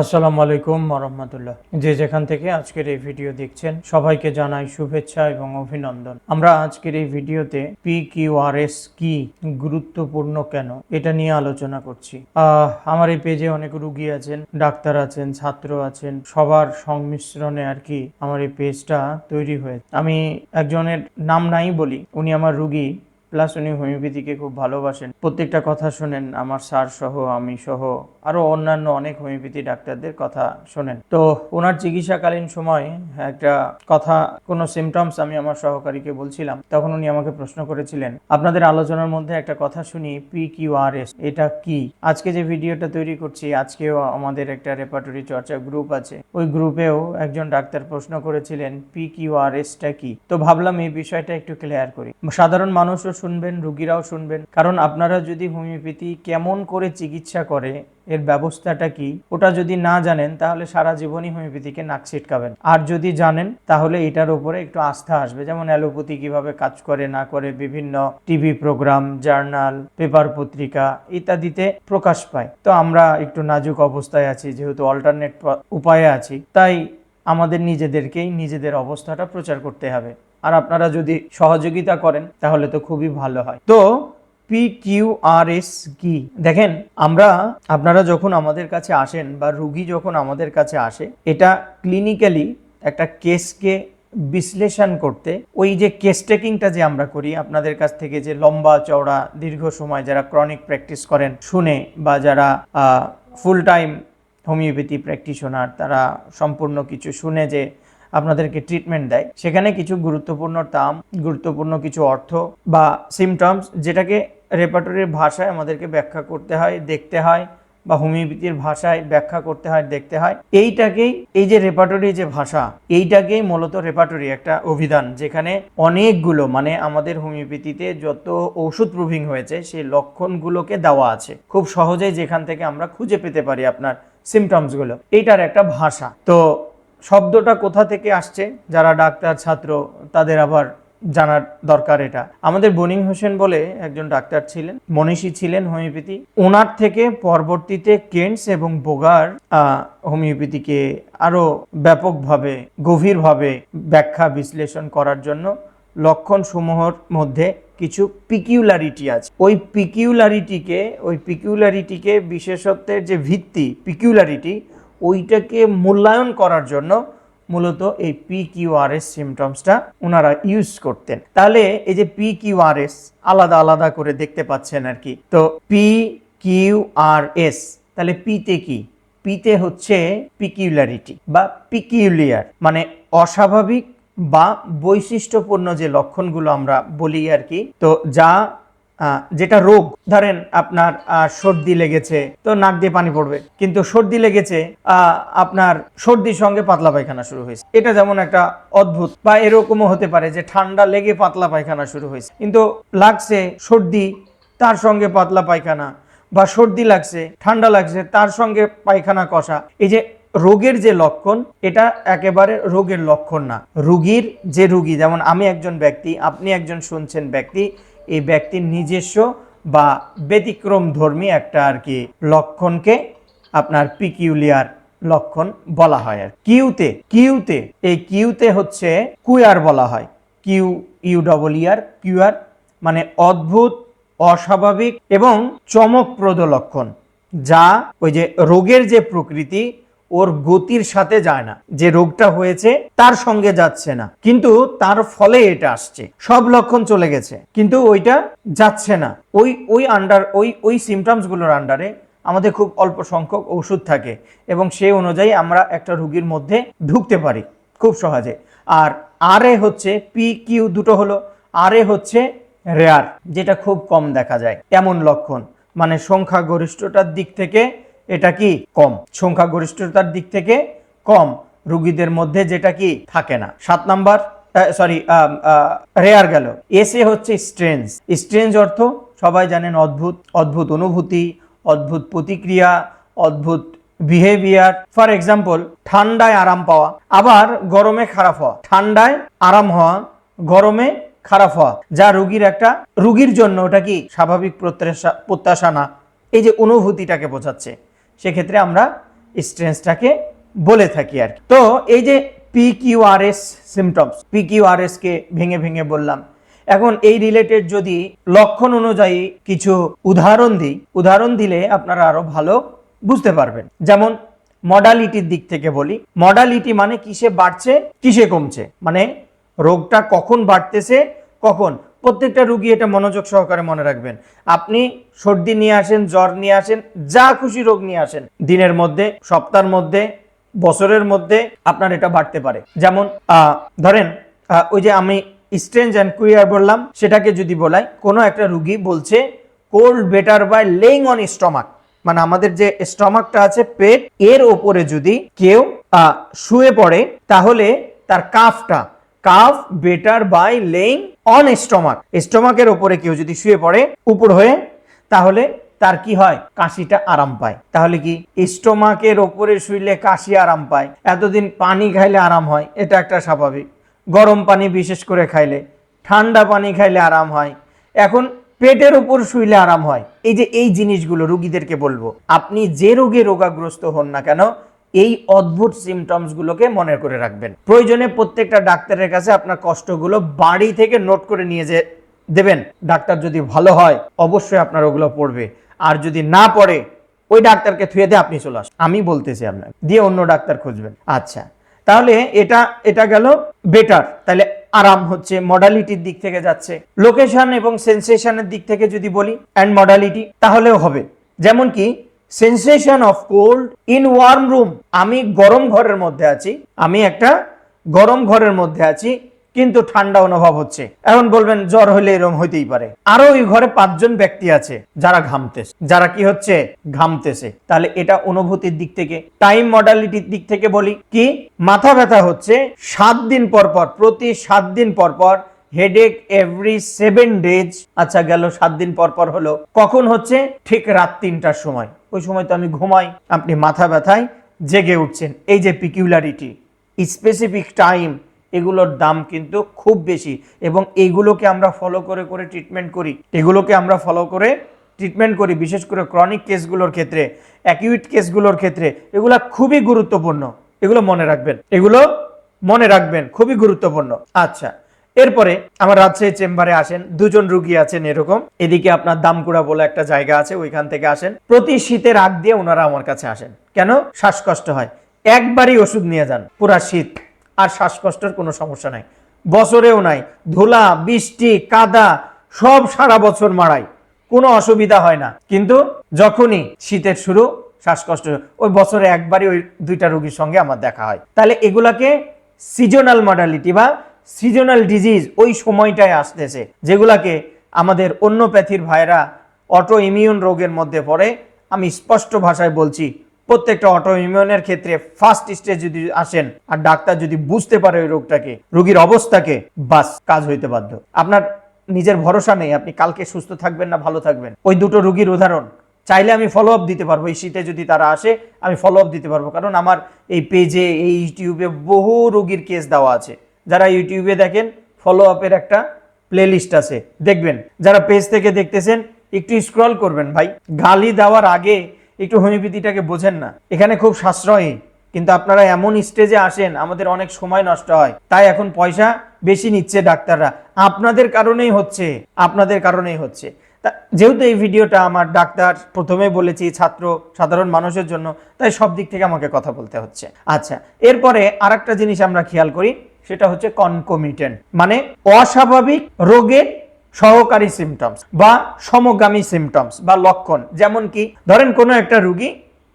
আসসালামু আলাইকুম রহমতুল্লাহ। যে যেখান থেকে আজকের এই ভিডিও দেখছেন, সবাইকে জানাই শুভেচ্ছা এবং অভিনন্দন। আমরা আজকের এই ভিডিওতে পি কিউ আর এস কি, গুরুত্বপূর্ণ কেন, এটা নিয়ে আলোচনা করছি। আমার এই পেজে অনেক রুগী আছেন, ডাক্তার আছেন, ছাত্র আছেন, সবার সংমিশ্রণে আর কি আমার এই পেজটা তৈরি হয়েছে। আমি একজনের নাম নাই বলি, উনি আমার রুগী। প্লাস উনি হোমিওপ্যাথিকে খুব ভালোবাসেন। প্রত্যেকটা কথা শোনেন, আমার স্যার সহ, আমি সহ আরও অন্যান্য অনেক হোমিওপ্যাথি ডাক্তারদের কথা শোনেন। তো ওনার চিকিৎসাকালীন সময় একটা কথা, কোনো সিমটমস আমি আমার সহকারীকে বলছিলাম, তখন উনি আমাকে প্রশ্ন করেছিলেন, আপনাদের আলোচনার মধ্যে একটা কথা শুনি পি কিউ আর এস এটা কি? আজকে যে ভিডিওটা তৈরি করছি, আজকেও আমাদের একটা রেপার্টরি চর্চা গ্রুপ আছে। ওই গ্রুপেও একজন ডাক্তার প্রশ্ন করেছিলেন পি কিউ আর এসটা কি? তো ভাবলাম এই বিষয়টা একটু ক্লিয়ার করি। সাধারণ মানুষও শুনবেন, রুগীরাও শুনবেন। কারণ আপনারা যদি হোমিওপ্যাথি কেমন করে চিকিৎসা করে, এর ব্যবস্থাটা কি, ওটা যদি না জানেন, তাহলে সারা জীবনই হোমিওপ্যাথিকে নাক ছিটকাবেন। আর যদি জানেন, তাহলে এটার উপরে একটু আস্থা আসবে। যেমন অ্যালোপ্যাথি কীভাবে কাজ করে, না করে, বিভিন্ন টিভি প্রোগ্রাম, জার্নাল, পেপার পত্রিকা ইত্যাদিতে প্রকাশ পায়। তো আমরা একটু নাজুক অবস্থায় আছি, যেহেতু অল্টারনেট উপায়ে আছি, তাই আমাদের নিজেদেরকেই নিজেদের অবস্থাটা প্রচার করতে হবে। আর আপনারা যদি সহযোগিতা করেন, তাহলে তো খুবই ভালো হয়। তো পি কিউ আর এস কি? দেখেন, আমরা, আপনারা যখন আমাদের কাছে আসেন বা রুগী যখন আমাদের কাছে আসে, এটা ক্লিনিক্যালি একটা কেসকে বিশ্লেষণ করতে, ওই যে কেস টেকিংটা যে আমরা করি, আপনাদের কাছ থেকে যে লম্বা, চওড়া, দীর্ঘ সময় যারা ক্রনিক প্র্যাকটিস করেন, শুনে বা যারা ফুল টাইম হোমিওপ্যাথি প্র্যাকটিশনার তারা সম্পূর্ণ কিছু শুনে যে আপনাদেরকে ট্রিটমেন্ট দেয়। সেখানে কিছু গুরুত্বপূর্ণ টার্ম গুরুত্বপূর্ণ কিছু অর্থ বা সিমটমস যেটাকে রেপার্টরির ভাষায় আমাদেরকে ব্যাখ্যা করতে হয়, দেখতে হয় বা হোমিওপ্যাথির ভাষায় ব্যাখ্যা করতে হয়, দেখতে হয়। এইটাকেই, এই যে রেপার্টরি যে ভাষা, এইটাকেই মূলত রেপার্টরি একটা অভিধান যেখানে অনেকগুলো মানে আমাদের হোমিওপ্যাথিতে যত ওষুধ প্রুভিং হয়েছে, সেই লক্ষণগুলোকে দেওয়া আছে। খুব সহজেই যেখান থেকে আমরা খুঁজে পেতে পারি আপনার সিমটমসগুলো এইটার একটা ভাষা। তো শব্দটা কোথা থেকে আসছে? যারা ডাক্তার, ছাত্র, তাদের আবার জানার দরকার এটা। আমাদের বনিং হোসেন বলে একজন ডাক্তার ছিলেন, মনীষী ছিলেন হোমিওপ্যাথি। ওনার থেকে পরবর্তীতে কেন্টস এবং বোগার হোমিওপ্যাথিকে আরও ব্যাপকভাবে, গভীরভাবে ব্যাখ্যা, বিশ্লেষণ করার জন্য লক্ষণ সমূহের মধ্যে কিছু পিকিউলারিটি আছে। ওই পিকিউলারিটিকে ওই পিকিউলারিটিকে বিশেষত্বের যে ভিত্তি পিকিউলারিটি ওইটাকে মূল্যায়ন করার জন্য মূলত এই পি কিউ আর এস সিমটমসটা ওনারা ইউজ করতেন। তাহলে এই যে পি কিউ আর এস আলাদা আলাদা করে দেখতে পাচ্ছেন আর কি। তো পি কিউ আর এস তাহলে পিতে কি? পিতে হচ্ছে পিকিউলারিটি বা পিকিউলিয়ার মানে অস্বাভাবিক বা বৈশিষ্ট্যপূর্ণ যে লক্ষণগুলো আমরা বলি আর কি। তো যা যেটা রোগ, ধরেন আপনার সর্দি লেগেছে, তো নাক দিয়ে পানি পড়বে। কিন্তু সর্দি লেগেছে আপনার সর্দির সঙ্গে পাতলা পায়খানা শুরু হয়েছে। এটা যেমন একটা অদ্ভুত, বা এরকমও হতে পারে যে ঠান্ডা লেগে পাতলা পায়খানা শুরু হয়েছে। কিন্তু লাগছে সর্দি, তার সঙ্গে পাতলা পায়খানা, বা সর্দি লাগছে, ঠান্ডা লাগছে, তার সঙ্গে পায়খানা কষা। এই যে রোগের যে লক্ষণ, এটা একেবারে রোগের লক্ষণ না। রুগীর যে রুগী, যেমন আমি একজন ব্যক্তি, আপনি একজন শুনছেন ব্যক্তি এই ব্যক্তির নিজস্ব বা ব্যতিক্রম ধর্মী একটা আর কি লক্ষণকে আপনার পিকিউলিয়ার লক্ষণ বলা হয় আর কিউতে কিউতে, এই কিউতে হচ্ছে কুয়ার বলা হয়। কিউ ইউ ডবল ইয়ার কিউআর মানে অদ্ভুত, অস্বাভাবিক এবং চমকপ্রদ লক্ষণ, যা ওই যে রোগের যে প্রকৃতি ওর গতির সাথে যায় না। যে রোগটা হয়েছে তার সঙ্গে যাচ্ছে না। কিন্তু তার ফলে এটা আসছে। সব লক্ষণ চলে গেছে। কিন্তু ওইটা যাচ্ছে না। ওই ওই আন্ডার ওই ওই সিমটমসগুলোর আন্ডারে আমাদের খুব অল্প সংখ্যক ওষুধ থাকে এবং সেই অনুযায়ী আমরা একটা রুগীর মধ্যে ঢুকতে পারি খুব সহজে। আর আর এ হচ্ছে পি কিউ দুটো হলো। আর এ হচ্ছে রেয়ার যেটা খুব কম দেখা যায়। এমন লক্ষণ। মানে সংখ্যাগরিষ্ঠতার দিক থেকে এটা কি কম? সংখ্যাগরিষ্ঠতার দিক থেকে কম। রুগীদের মধ্যে যেটা কি থাকে না। সাত নাম্বার সরি রেয়ার গেল। এসে হচ্ছে স্ট্রেঞ্জ স্ট্রেঞ্জ অর্থ সবাই জানেন অদ্ভুত অদ্ভুত অনুভূতি, অদ্ভুত প্রতিক্রিয়া, অদ্ভুত বিহেভিয়ার ফর এক্সাম্পল ঠান্ডায় আরাম পাওয়া, আবার গরমে খারাপ হওয়া। ঠান্ডায় আরাম হওয়া, গরমে খারাপ হওয়া। যা রুগীর একটা, রুগীর জন্য ওটা কি স্বাভাবিক প্রত্যাশা প্রত্যাশা না। এই যে অনুভূতিটাকে বোঝাচ্ছে। সেক্ষেত্রে আমরা স্ট্রেন্সটাকে বলে থাকি আর। তো এই যে P Q R symptoms P Q ভেঙে ভেঙে বললাম। এখন এই রিলেটেড যদি লক্ষণ অনুযায়ী কিছু উদাহরণ দিই, উদাহরণ দিলে আপনারা আরও ভালো বুঝতে পারবেন। যেমন মডালিটির দিক থেকে বলি মডালিটি মানে কিসে বাড়ছে, কিসে কমছে? মানে রোগটা কখন বাড়তেছে, কখন? প্রত্যেকটা রুগী এটা মনোযোগ সহকারে মনে রাখবেন। আপনি সর্দি নিয়ে আসেন, জ্বর নিয়ে আসেন, যা খুশি রোগ নিয়ে আসেন, দিনের মধ্যে, সপ্তাহের মধ্যে, বছরের মধ্যে আপনার এটা বাড়তে পারে। যেমন ধরেন ওই যে আমি স্ট্রেঞ্জ অ্যান্ড কুইয়ার বললাম, সেটাকে যদি বলাই, কোনো একটা রুগী বলছে, cold better by laying on stomach. মানে আমাদের যে স্টমাকটা আছে, পেট, এর ওপরে যদি কেউ শুয়ে পড়ে, তাহলে তার কাফটা, cough better by laying on stomach. স্টমাকের ওপরে কেউ যদি শুয়ে পড়ে উপর হয়ে, তাহলে তার কি হয়? কাশিটা আরাম পায়। তাহলে কি? স্টমাকের ওপরে শুইলে কাশি আরাম পায়। এতদিন পানি খাইলে আরাম হয়। এটা একটা স্বাভাবিক। গরম পানি বিশেষ করে খাইলে, ঠান্ডা পানি খাইলে আরাম হয়। এখন পেটের উপর শুইলে আরাম হয়। এই যে এই জিনিসগুলো রুগীদেরকে বলব, আপনি যে রোগে রোগাগ্রস্ত হন না কেন এই অদ্ভুত সিমটমস গুলোকে মনে করে রাখবেন। প্রয়োজনে প্রত্যেকটা ডাক্তারের কাছে আপনার কষ্টগুলো বাড়ি থেকে নোট করে নিয়ে যে দেবেন, ডাক্তার যদি ভালো হয়, অবশ্যই আপনার ওগুলো পড়বে। আর যদি না পড়ে, ওই ডাক্তারকে থুয়ে দিয়ে আপনি চলে আসুন। আমি বলতেছি আপনার দিয়ে অন্য ডাক্তার খুঁজবেন। আচ্ছা তাহলে এটা এটা গেল বেটার তাহলে আরাম হচ্ছে মডালিটির দিক থেকে যাচ্ছে। লোকেশন এবং সেন্সেশনের দিক থেকে যদি বলি অ্যান্ড মডালিটি তাহলেও হবে। যেমন কি sensation of cold in warm room আমি গরম ঘরের মধ্যে আছি। আমি একটা গরম ঘরের মধ্যে আছি, কিন্তু ঠান্ডা অনুভব হচ্ছে। এখন বলবেন, জ্বর হলে এরকম হইতেই পারে। আরও ওই ঘরে পাঁচজন ব্যক্তি আছে, যারা ঘামতেছে। যারা কি হচ্ছে? ঘামতেছে। তাহলে এটা অনুভূতির দিক থেকে টাইম মডালিটির দিক থেকে বলি কি, মাথা ব্যথা হচ্ছে সাত দিন পর পর, প্রতি সাত দিন পর পর হেডেক এভরি সেভেন ডেজ আচ্ছা গেল সাত দিন পর পর হলো। কখন হচ্ছে? ঠিক রাত তিনটার সময়। ওই সময় তো আমি ঘুমাই, আপনি মাথা ব্যথায় জেগে উঠছেন। এই যে পিকিউলারিটি স্পেসিফিক টাইম এগুলোর দাম কিন্তু খুব বেশি এবং এইগুলোকে আমরা ফলো করে করে ট্রিটমেন্ট করি। এগুলোকে আমরা ফলো করে ট্রিটমেন্ট করি, বিশেষ করে ক্রনিক কেসগুলোর ক্ষেত্রে অ্যাকিউট কেসগুলোর ক্ষেত্রে, এগুলো খুবই গুরুত্বপূর্ণ। এগুলো মনে রাখবেন, এগুলো মনে রাখবেন, খুবই গুরুত্বপূর্ণ। আচ্ছা এরপরে আমার রাজশাহী চেম্বারে আসেন, দুজন রুগী আছেন এরকম। এদিকে আপনার দামকুড়া বলে একটা জায়গা আছে, ওইখান থেকে আসেন। প্রতি শীতের আগ দিয়ে ওনারা আমার কাছে আসেন। কেন? শ্বাসকষ্ট হয়। একবারই ওষুধ নিয়ে যান, পুরা শীত। আর শ্বাসকষ্টের কোনো সমস্যা নাই। বছরেও নাই। ধুলা, বৃষ্টি, কাদা, সব সারা বছর মারায় কোনো অসুবিধা হয় না। কিন্তু যখনই শীতের শুরু, শ্বাসকষ্ট ওই বছরে একবারই ওই দুইটা রোগীর সঙ্গে আমার দেখা হয়। তাহলে এগুলাকে সিজনাল মডালিটি বা সিজনাল ডিজিজ ওই সময়টায় আসতেছে, যেগুলাকে আমাদের অন্য প্যাথির ভাইরা অটো ইমিউন রোগের মধ্যে পড়ে। আমি স্পষ্ট ভাষায় বলছি, প্রত্যেকটা অটো ইমিউনের ক্ষেত্রে ফার্স্ট স্টেজ যদি আসেন আর ডাক্তার যদি বুঝতে পারে ওই রোগটাকে, রোগীর অবস্থাকে, বাস কাজ হইতে বাধ্য। আপনার নিজের ভরসা নেই, আপনি কালকে সুস্থ থাকবেন না ভালো থাকবেন। ওই দুটো রোগীর উদাহরণ। চাইলে আমি ফলো আপ দিতে পারব, এই শীতে যদি তারা আসে, আমি ফলো আপ দিতে পারব। কারণ আমার এই পেজে এই ইউটিউবে বহু রোগীর কেস দেওয়া আছে। যারা ইউটিউবে দেখেন ফলো আপের একটা প্লেলিস্ট আছে। দেখবেন, যারা পেজ থেকে দেখতেছেন, একটু স্ক্রল করবেন ভাই। গালি দেওয়ার আগে একটু হোমিওপ্যাথিটাকে বোঝেন না। এখানে খুব সাশ্রয়ী, কিন্তু আপনারা এমন স্টেজে আসেন, আমাদের অনেক সময় নষ্ট হয়। তাই এখন পয়সা বেশি নিচ্ছে ডাক্তাররা। আপনাদের কারণেই হচ্ছে, আপনাদের কারণেই হচ্ছে। যেহেতু এই ভিডিওটা আমার ডাক্তার প্রথমে বলেছি, ছাত্র, সাধারণ মানুষের জন্য, তাই সব দিক থেকে আমাকে কথা বলতে হচ্ছে। আচ্ছা এরপরে আরেকটা জিনিস আমরা খেয়াল করি। সেটা হচ্ছে কনকমিটেন্ট মানে অস্বাভাবিক রোগের সহকারী সিমটমস বা সমগামী সিমটমস বা লক্ষণ। যেমন কি, ধরেন কোনো একটা রুগী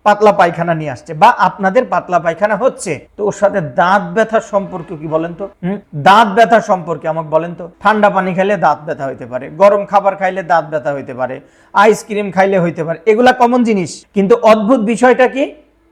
পাতলা পায়খানা নিয়ে আসছে বা আপনাদের পাতলা পায়খানা হচ্ছে, তো ওর সাথে দাঁত ব্যথার সম্পর্কে কি বলেন তো? দাঁত ব্যথা সম্পর্কে আমাকে বলেন তো। ঠান্ডা পানি খাইলে দাঁত ব্যথা হইতে পারে, গরম খাবার খাইলে দাঁত ব্যথা হইতে পারে আইসক্রিম খাইলে হইতে পারে, এগুলা কমন জিনিস। কিন্তু অদ্ভুত বিষয়টা কি,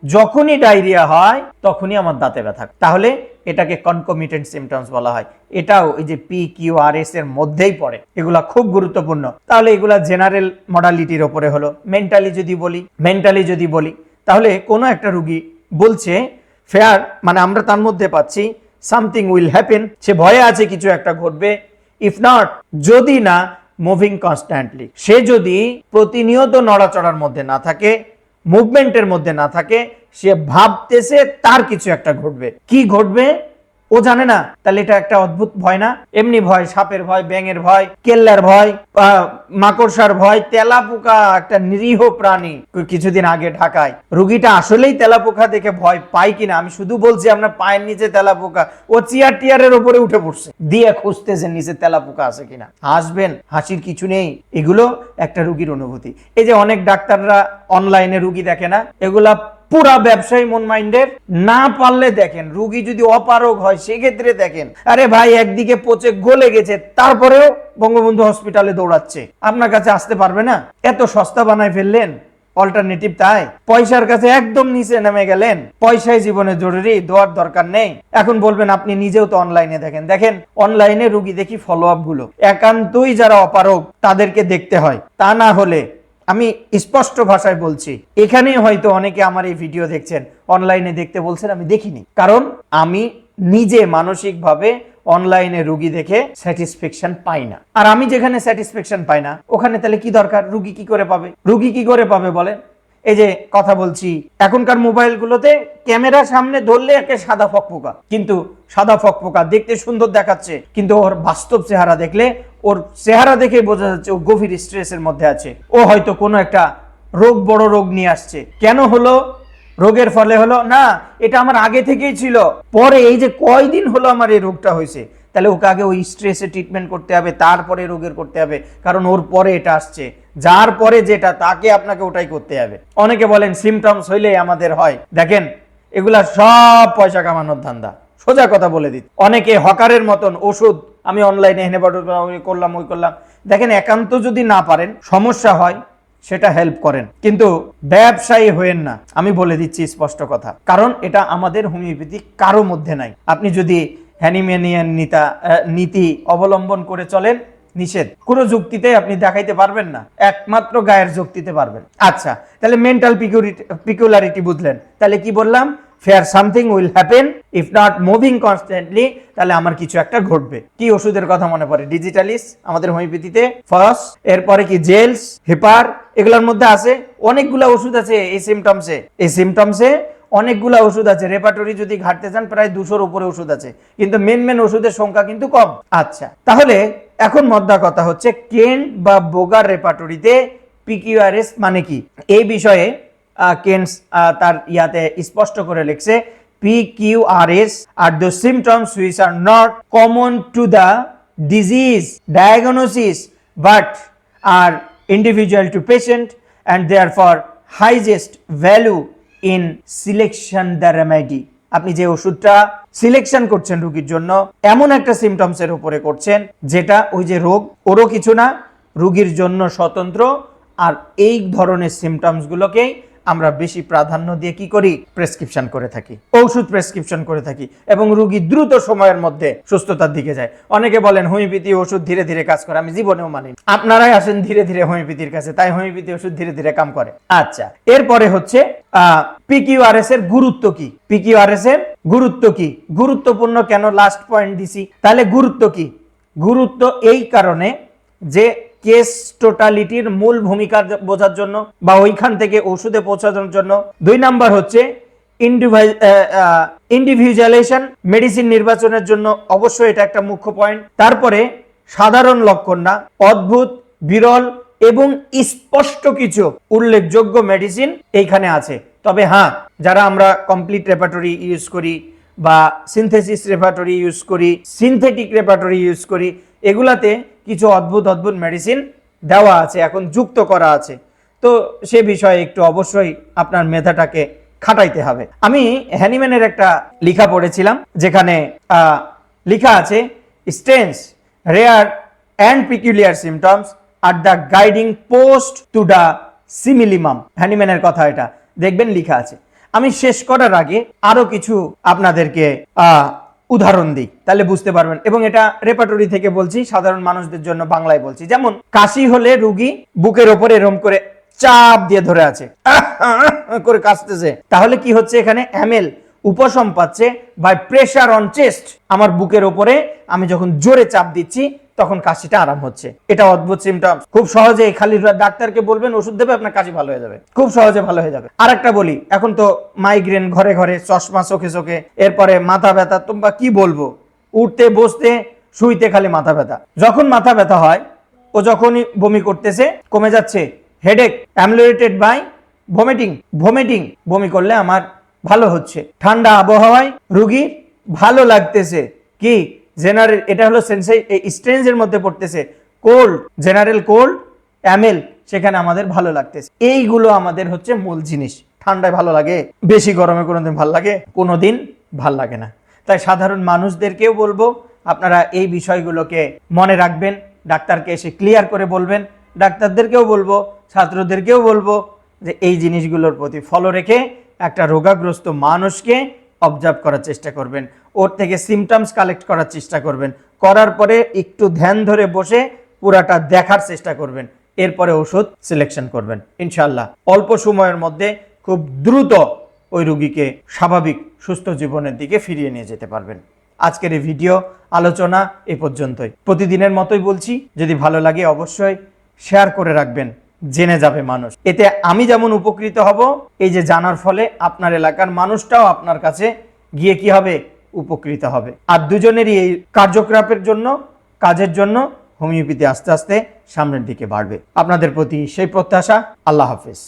যখনই ডায়রিয়া হয়, তখনই আমার দাঁতে ব্যথা। তাহলে এটাকে কনকমিটেন্ট সিমটমস বলা হয়। এটাও এই যে পি কিউ আর এস এর মধ্যেই পড়ে। এগুলা খুব গুরুত্বপূর্ণ। তাহলে এগুলা জেনারেল মডালিটির ওপরে হলো। মেন্টালি যদি বলি মেন্টালি যদি বলি, তাহলে কোনো একটা রুগী বলছে, ফেয়ার মানে আমরা তার মধ্যে পাচ্ছি সামথিং উইল হ্যাপেন সে ভয়ে আছে, কিছু একটা ঘটবে। ইফ নট যদি না মুভিং কনস্ট্যান্টলি সে যদি প্রতিনিয়ত নড়াচড়ার মধ্যে না থাকে মুভমেন্টের মধ্যে না থাকে সে ভাবতেছে তার কিছু একটা ঘটবে। কি ঘটবে? ও জানে না। তাহলে এটা একটা অদ্ভুত ভয় না? এমনি ভয়, সাপের ভয়, ব্যাঙের ভয়, কেল্লার ভয় মাকড়সার ভয়, তেলাপোকা, একটা নিরীহ প্রাণী কিছুদিন আগে ঢাকায়। রুগীটা আসলেই তেলাপোকা দেখে ভয় পায় কিনা? আমি শুধু বলছি, আপনার পায়ের নিচে তেলাপোকা। ও চেয়ার টিয়ারের উপরে উঠে পড়ছে। দিয়ে খুঁজতেছে নিচে তেলাপোকা আছে কিনা। হাসবেন, হাসির কিছু নেই। এগুলো একটা রুগীর অনুভূতি। এই যে অনেক ডাক্তাররা অনলাইনে রুগী দেখে না, এগুলা পুরা ব্যবসায়ী মন মাইন্ডের না পারলে দেখেন, রুগী যদি অপারগ হয়, সেক্ষেত্রে দেখেন, আরে ভাই একদিকে পচে গলে গেছে, তারপরেও বঙ্গবন্ধু হসপিটালে দৌড়াচ্ছে। আপনার কাছে আসতে পারবে না? এত সস্তা বানায় ফেললেন অল্টারনেটিভ তাই। পয়সার কাছে একদম নিচে নেমে গেলেন, পয়সাই জীবনে জরুরি দেওয়ার দরকার নেই। এখন বলবেন, আপনি নিজেও তো অনলাইনে দেখেন। দেখেন অনলাইনে রুগী দেখি ফলো আপগুলো। একান্তই যারা অপারগ, তাদেরকে দেখতে হয়। তা না হলে আমি স্পষ্ট ভাষায় বলছি এখানে হয়তো অনেকে আমার এই ভিডিও দেখছেন, অনলাইনে দেখতে বলছেন, আমি দেখিনি। কারণ আমি নিজে মানসিকভাবে অনলাইনে রুগী দেখে স্যাটিসফ্যাকশন পাই না। আর আমি যেখানে স্যাটিসফ্যাকশন পাই না, ওখানে তাহলে কি দরকার? রুগী কি করে পাবে? রুগী কি করে পাবে বলেন? এই যে কথা বলছি, এখনকার মোবাইলগুলোতে ক্যামেরা সামনে ধরলে একে সাদা ফকফকা কিন্তু সাদা ফকফকা দেখতে সুন্দর দেখাচ্ছে, কিন্তু ওর বাস্তব চেহারা দেখলে, ওর চেহারা দেখে বোঝা যাচ্ছে ও গভীর স্ট্রেসের মধ্যে আছে। ও হয়তো কোনো একটা রোগ, বড় রোগ নিয়ে আসছে। কেন হলো? রোগের ফলে হলো, না, এটা আমার আগে থেকেই ছিল। পরে এই যে কয়দিন হলো আমার এই রোগটা হয়েছে তাহলে ওকে আগে ওই স্ট্রেসে ট্রিটমেন্ট করতে হবে, তারপরে রোগের করতে হবে, কারণ ওর পরে এটা আসছে। যার পরে যেটা, তাকে আপনাকে ওটাই করতে হবে। অনেকে বলেন সিমটমস হইলেই আমাদের হয়। দেখেন, এগুলা সব পয়সা কামানোর ধান্দা। সোজা কথা বলে দিত অনেকে হকারের মতন ওষুধ, আমি অনলাইনে হেনে করলাম, ওই করলাম। দেখেন, একান্ত যদি না পারেন, সমস্যা হয়, সেটা হেল্প করেন। কিন্তু ব্যবসায়ী হয়েন না। আমি বলে দিচ্ছি স্পষ্ট কথা। কারণ এটা আমাদের হোমিওপ্যাথি কারও মধ্যে নাই। আপনি যদি হ্যানিম্যানিয়ান নীতা নীতি অবলম্বন করে চলেন নিষেধ। কোনো যুক্তিতে আপনি দেখাইতে পারবেন না। একমাত্র গায়ের যুক্তিতে পারবেন। আচ্ছা তাহলে মেন্টাল পিকুলারিটি বুঝলেন। তাহলে কি বললাম? Fear something will happen if not moving constantly তাহলে আমার কিছু একটা ঘটবে। কি ওষুধের কথা মনে পড়ে? ডিজিটালিস আমাদের হোমিওপ্যাথিতে ফস এরপরে কি জেলস হেপার এগুলোর মধ্যে আছে? অনেকগুলা ওষুধ আছে এই সিমটমসে এই সিমটমসে অনেকগুলা ওষুধ আছে। রেপাটরি যদি ঘাটতে চান, প্রায় দুশোর উপরে ওষুধ আছে। কিন্তু মেন মেন ওষুধের সংখ্যা কিন্তু কম। আচ্ছা তাহলে এখন মদ্দা কথা হচ্ছে, কেন বা বোগার রেপাটরিতে পিকিউআরএস মানে কি? এই বিষয়ে কেন্স তার ইয়াতে স্পষ্ট করে লিখছে P Q R the symptoms which are not common to the disease diagnosis but are individual to patient and in selection the remedy আপনি যে ওষুধটা সিলেকশন করছেন রোগীর জন্য, এমন একটা সিমটমস এর উপরে করছেন, যেটা ওই যে রোগ, ওরও কিছু না, রোগীর জন্য স্বতন্ত্র, আর এই ধরনের সিমটমস গুলোকেই আমরা বেশি প্রাধান্য দিয়ে কি করি? প্রেসক্রিপশন করে থাকি। ঔষধ প্রেসক্রিপশন করে থাকি এবং রুগী দ্রুত সময়ের মধ্যে সুস্থতার দিকে যায়। অনেকে বলেন, হোমিওপ্যাথি ওষুধ ধীরে ধীরে কাজ করে, আমি জীবনেও মানি আপনারাই আসেন ধীরে ধীরে হোমিওপ্যাথির কাছে, তাই হোমিওপ্যাথি ওষুধ ধীরে ধীরে কাম করে। আচ্ছা এরপরে হচ্ছে পিকিউআরএস এর গুরুত্ব কি? পিকিউআরএস এর গুরুত্ব কি? গুরুত্বপূর্ণ কেন? লাস্ট পয়েন্ট দিছি। তাহলে গুরুত্ব কি? গুরুত্ব এই কারণে যে কেস টোটালিটির মূল ভূমিকা বোঝার জন্য বা ওইখান থেকে ওষুধে পৌঁছানোর জন্য। দুই নাম্বার হচ্ছে ইন্ডিভিজুয়ালাইজেশন মেডিসিন নির্বাচনের জন্য অবশ্যই এটা একটা মুখ্য পয়েন্ট তারপরে সাধারণ লক্ষণ না অদ্ভুত, বিরল এবং স্পষ্ট কিছু উল্লেখযোগ্য মেডিসিন এইখানে আছে। তবে হ্যাঁ যারা আমরা কমপ্লিট রেপাটরি ইউজ করি বা সিনথেসিস রেপাটরি ইউজ করি সিনথেটিক রেপাটরি ইউজ করি, এগুলাতে কিছু অদ্ভুত অদ্ভুত মেডিসিন দেওয়া আছে, এখন যুক্ত করা আছে। তো সে বিষয়ে একটু অবশ্যই আপনার মেধাটাকে খাটাইতে হবে। আমি হ্যানিম্যানের একটা লেখা পড়েছিলাম, যেখানে লেখা আছে strange rare and peculiar symptoms are the guiding post to the simillimum হ্যানিম্যানের কথা এটা। দেখবেন লেখা আছে। আমি শেষ করার আগে আরও কিছু আপনাদেরকে উদাহরণ দিই, তাহলে বুঝতে পারবেন। এবং এটা রেপাটরি থেকে বলছি, সাধারণ মানুষদের জন্য বাংলায় বলছি। যেমন, কাশি হলে রুগী বুকের ওপরে এরম করে চাপ দিয়ে ধরে আছে। করে কাশতেছে। তাহলে কি হচ্ছে এখানে? এমএল উপশম পাচ্ছে বাই প্রেশার অন চেস্ট আমার বুকের ওপরে আমি যখন জোরে চাপ দিচ্ছি তখন কাশিটা আরাম হচ্ছে। এটা অদ্ভুত সিমটম খুব সহজে খালি ডাক্তারকে বলবেন, ওষুধ দেবে, আপনার কাশি ভালো হয়ে যাবে। খুব সহজে ভালো হয়ে যাবে। আর একটা বলি, এখন তো মাইগ্রেন ঘরে ঘরে, চশমা চোখে চোখে, এরপরে মাথা ব্যথা, তোমরা কি বলব? উঠতে, বসতে, শুইতে খালি মাথা ব্যথা। যখন মাথা ব্যথা হয়, ও যখনই বমি করতেছে, কমে যাচ্ছে। Headache ameliorated by vomiting vomiting বমি করলে আমার ভালো হচ্ছে। ঠান্ডা আবহাওয়ায় রুগীর ভালো লাগতেছে। কি? জেনারেল, এটা হলো সেন্সাই স্ট্রেঞ্জের মধ্যে পড়তেছে। কোল্ড জেনারেল কোল্ড অ্যামেল সেখানে আমাদের ভালো লাগতেছে। এইগুলো আমাদের হচ্ছে মূল জিনিস। ঠান্ডায় ভালো লাগে, বেশি গরমে কোনোদিন ভালো লাগে, কোনোদিন ভালো লাগে না। তাই সাধারণ মানুষদেরকেও বলব, আপনারা এই বিষয়গুলোকে মনে রাখবেন, ডাক্তারকে এসে ক্লিয়ার করে বলবেন। ডাক্তারদেরকেও বলব, ছাত্রদেরকেও বলব, যে এই জিনিসগুলোর প্রতি ফলো রেখে একটা রোগাগ্রস্ত মানুষকে অবজার্ভ করার চেষ্টা করবেন। ওর থেকে সিমটমস কালেক্ট করার চেষ্টা করবেন। করার পরে একটু ধ্যান ধরে বসে পুরাটা দেখার চেষ্টা করবেন। এরপরে ওষুধ সিলেকশন করবেন। ইনশাল্লাহ অল্প সময়ের মধ্যে খুব দ্রুত ওই রুগীকে স্বাভাবিক সুস্থ জীবনের দিকে ফিরিয়ে নিয়ে যেতে পারবেন। আজকের এই ভিডিও আলোচনা এ পর্যন্তই। প্রতিদিনের মতোই বলছি, যদি ভালো লাগে অবশ্যই শেয়ার করে রাখবেন। জেনে যাবে মানুষ। এতে আমি যেমন উপকৃত হব, এই যে জানার ফলে আপনার এলাকার মানুষটাও আপনার কাছে গিয়ে কি হবে? উপকৃত হবে। আর দুজনেরই এই কার্যকলাপের জন্য, কাজের জন্য হোমিওপ্যাথি আস্তে আস্তে সামনের দিকে বাড়বে। আপনাদের প্রতি সেই প্রত্যাশা। আল্লাহ হাফেজ।